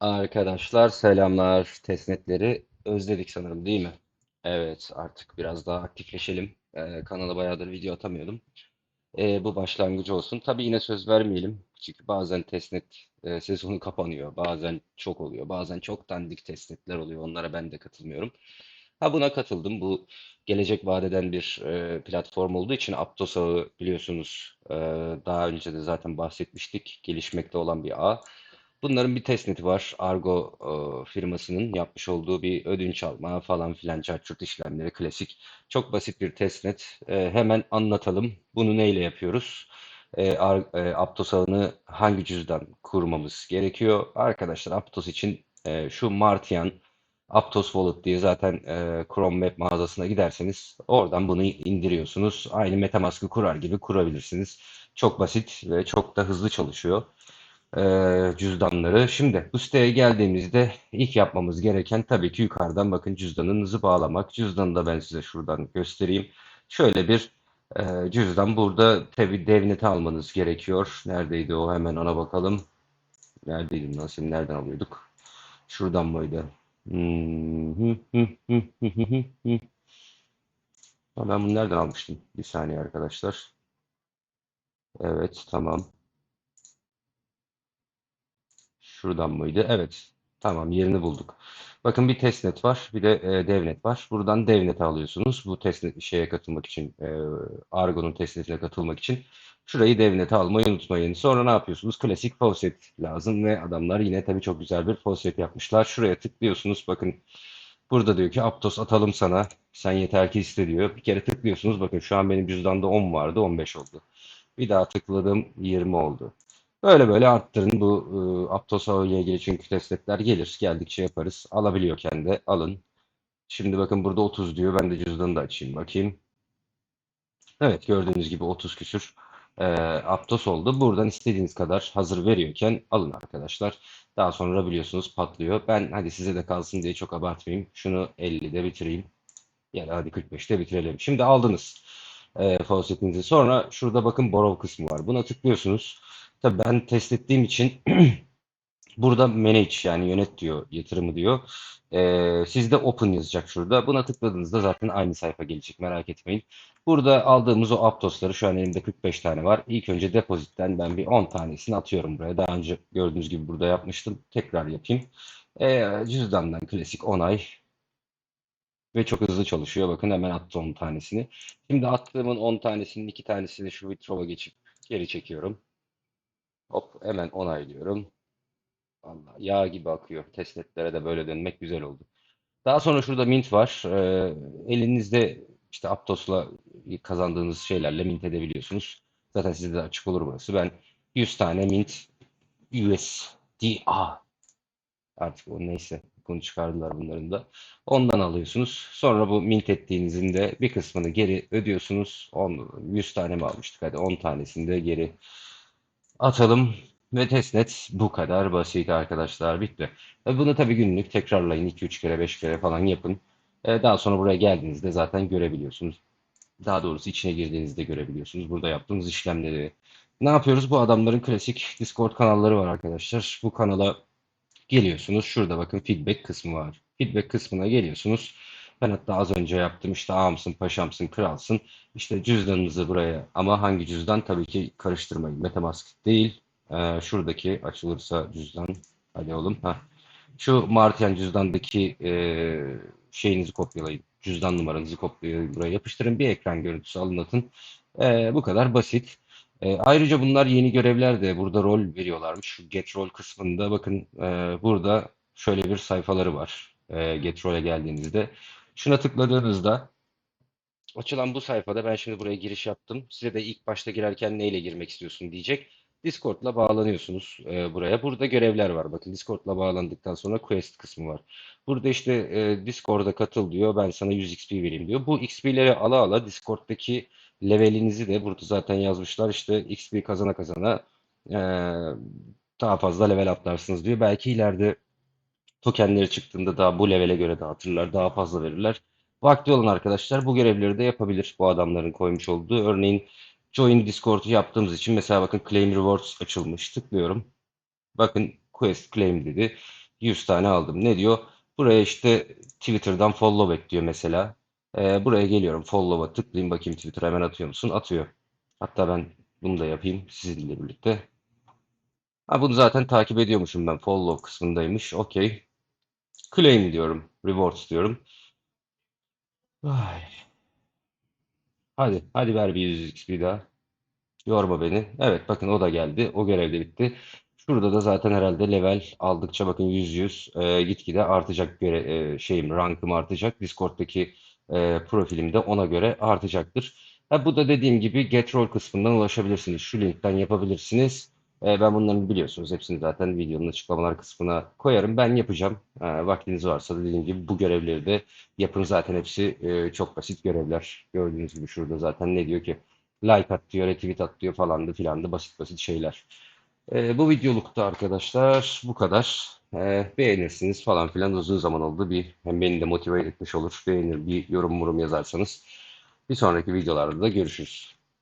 Arkadaşlar selamlar. Testnetleri özledik sanırım değil mi? Evet artık biraz daha aktifleşelim. Ee, kanala bayağıdır video atamıyordum. Ee, bu başlangıcı olsun. Tabii yine söz vermeyelim. Çünkü bazen testnet e, sezonu kapanıyor. Bazen çok oluyor. Bazen çok dandik testnetler oluyor. Onlara ben de katılmıyorum. Ha buna katıldım. Bu gelecek vadeden bir e, platform olduğu için Aptos biliyorsunuz. e, daha önce de zaten bahsetmiştik. Gelişmekte olan bir ağ. Bunların bir testneti var. Argo e, firmasının yapmış olduğu bir ödünç alma falan filan çarçurt işlemleri klasik. Çok basit bir testnet. E, hemen anlatalım. Bunu neyle yapıyoruz? E, Ar- e, Aptos ağını hangi cüzdan kurmamız gerekiyor? Arkadaşlar Aptos için e, şu Martian Aptos Wallet diye zaten e, Chrome Web mağazasına giderseniz oradan bunu indiriyorsunuz. Aynı MetaMask'ı kurar gibi kurabilirsiniz. Çok basit ve çok da hızlı çalışıyor cüzdanları. Şimdi bu geldiğimizde ilk yapmamız gereken tabii ki yukarıdan bakın cüzdanınızı bağlamak. Cüzdanı da ben size şuradan göstereyim. Şöyle bir e, cüzdan burada tabii devneti almanız gerekiyor. Neredeydi o? Hemen ona bakalım. Neredeydi lan? Nereden alıyorduk? Şuradan mıydı? Hmm, Ben bunu nereden almıştım? Bir saniye arkadaşlar. Evet, tamam. Şuradan mıydı? Evet. Tamam, yerini bulduk. Bakın bir testnet var, bir de e, devnet var. Buradan devneti alıyorsunuz. Bu testnet şeye katılmak için, e, Argo'nun testnetine katılmak için. Şurayı devnete almayı unutmayın. Sonra ne yapıyorsunuz? Klasik faucet lazım ve adamlar yine tabii çok güzel bir faucet yapmışlar. Şuraya tıklıyorsunuz. Bakın burada diyor ki Aptos atalım sana. Sen yeter ki iste diyor. Bir kere tıklıyorsunuz. Bakın şu an benim cüzdanda 10 vardı, 15 oldu. Bir daha tıkladım, 20 oldu. Böyle böyle arttırın bu e, Aptos Ağı ile ilgili çünkü testletler gelir. Geldikçe yaparız. Alabiliyorken de alın. Şimdi bakın burada 30 diyor. Ben de cüzdanı da açayım bakayım. Evet gördüğünüz gibi 30 küsür e, Aptos oldu. Buradan istediğiniz kadar hazır veriyorken alın arkadaşlar. Daha sonra biliyorsunuz patlıyor. Ben hadi size de kalsın diye çok abartmayayım. Şunu 50'de bitireyim. Yani hadi 45'te bitirelim. Şimdi aldınız e, faucetinizi. Sonra şurada bakın borrow kısmı var. Buna tıklıyorsunuz. Tabii ben test ettiğim için Burada manage yani yönet diyor, yatırımı diyor. Ee, sizde open yazacak şurada. Buna tıkladığınızda zaten aynı sayfa gelecek merak etmeyin. Burada aldığımız o Aptos'ları şu an elimde 45 tane var. İlk önce depozitten ben bir 10 tanesini atıyorum buraya. Daha önce gördüğünüz gibi burada yapmıştım. Tekrar yapayım. Ee, cüzdandan klasik onay ve çok hızlı çalışıyor. Bakın hemen attı 10 tanesini. Şimdi attığımın 10 tanesinin 2 tanesini şu withdraw'a geçip geri çekiyorum. Hop hemen onaylıyorum. Vallahi yağ gibi akıyor. Testnetlere de böyle dönmek güzel oldu. Daha sonra şurada mint var. Ee, elinizde işte Aptos'la kazandığınız şeylerle mint edebiliyorsunuz. Zaten sizde de açık olur burası. Ben 100 tane mint USDA artık o neyse bunu çıkardılar bunların da. Ondan alıyorsunuz. Sonra bu mint ettiğinizin de bir kısmını geri ödüyorsunuz. 10, 100 tane mi almıştık? Hadi 10 tanesini de geri Atalım ve testnet bu kadar basit arkadaşlar. Bitti. Ve bunu tabii günlük tekrarlayın. 2-3 kere 5 kere falan yapın. Ee, daha sonra buraya geldiğinizde zaten görebiliyorsunuz. Daha doğrusu içine girdiğinizde görebiliyorsunuz. Burada yaptığımız işlemleri. Ne yapıyoruz? Bu adamların klasik Discord kanalları var arkadaşlar. Bu kanala geliyorsunuz. Şurada bakın feedback kısmı var. Feedback kısmına geliyorsunuz. Ben hatta az önce yaptım işte ağamsın, paşamsın, kralsın. İşte cüzdanınızı buraya ama hangi cüzdan tabii ki karıştırmayın. MetaMask değil. Ee, şuradaki açılırsa cüzdan. Hadi oğlum. Heh. Şu Martian cüzdandaki e, şeyinizi kopyalayın. Cüzdan numaranızı kopyalayın. Buraya yapıştırın. Bir ekran görüntüsü alın atın. Ee, bu kadar basit. Ee, ayrıca bunlar yeni görevler de burada rol veriyorlarmış. Şu Get Rol kısmında bakın e, burada şöyle bir sayfaları var. E, Get Rol'e geldiğinizde. Şuna tıkladığınızda Açılan bu sayfada ben şimdi buraya giriş yaptım. Size de ilk başta girerken neyle girmek istiyorsun diyecek. Discord'la bağlanıyorsunuz e, buraya. Burada görevler var. Bakın Discord'la bağlandıktan sonra quest kısmı var. Burada işte e, Discord'a katıl diyor. Ben sana 100 XP vereyim diyor. Bu XP'leri ala ala Discord'daki levelinizi de burada zaten yazmışlar. İşte XP kazana kazana e, daha fazla level atlarsınız diyor. Belki ileride tokenleri çıktığında daha bu levele göre dağıtırlar. Daha fazla verirler. Vakti olan arkadaşlar bu görevleri de yapabilir bu adamların koymuş olduğu. Örneğin Join Discord'u yaptığımız için mesela bakın Claim Rewards açılmış. Tıklıyorum. Bakın Quest Claim dedi. 100 tane aldım. Ne diyor? Buraya işte Twitter'dan follow et diyor mesela. Ee, buraya geliyorum. Follow'a tıklayayım bakayım Twitter hemen atıyor musun? Atıyor. Hatta ben bunu da yapayım sizinle birlikte. Ha, bunu zaten takip ediyormuşum ben. Follow kısmındaymış. Okey. Claim diyorum. Rewards diyorum. Ay. Hadi. Hadi ver bir 100 XP daha. Yorma beni. Evet bakın o da geldi. O görev de bitti. Şurada da zaten herhalde level aldıkça bakın 100 100 e, gitgide artacak göre e, şeyim rankım artacak. Discord'daki e, profilim de ona göre artacaktır. Ha, bu da dediğim gibi Get Role kısmından ulaşabilirsiniz. Şu linkten yapabilirsiniz. E, ben bunların biliyorsunuz hepsini zaten videonun açıklamalar kısmına koyarım. Ben yapacağım. E, vaktiniz varsa da dediğim gibi bu görevleri de yapın. Zaten hepsi e, çok basit görevler. Gördüğünüz gibi şurada zaten ne diyor ki? Like at diyor, retweet at diyor falandı filandı basit basit şeyler. Ee, bu videolukta arkadaşlar bu kadar. Ee, beğenirsiniz falan filan uzun zaman oldu. Bir hem beni de motive etmiş olur. Beğenir bir yorum yorum yazarsanız. Bir sonraki videolarda da görüşürüz.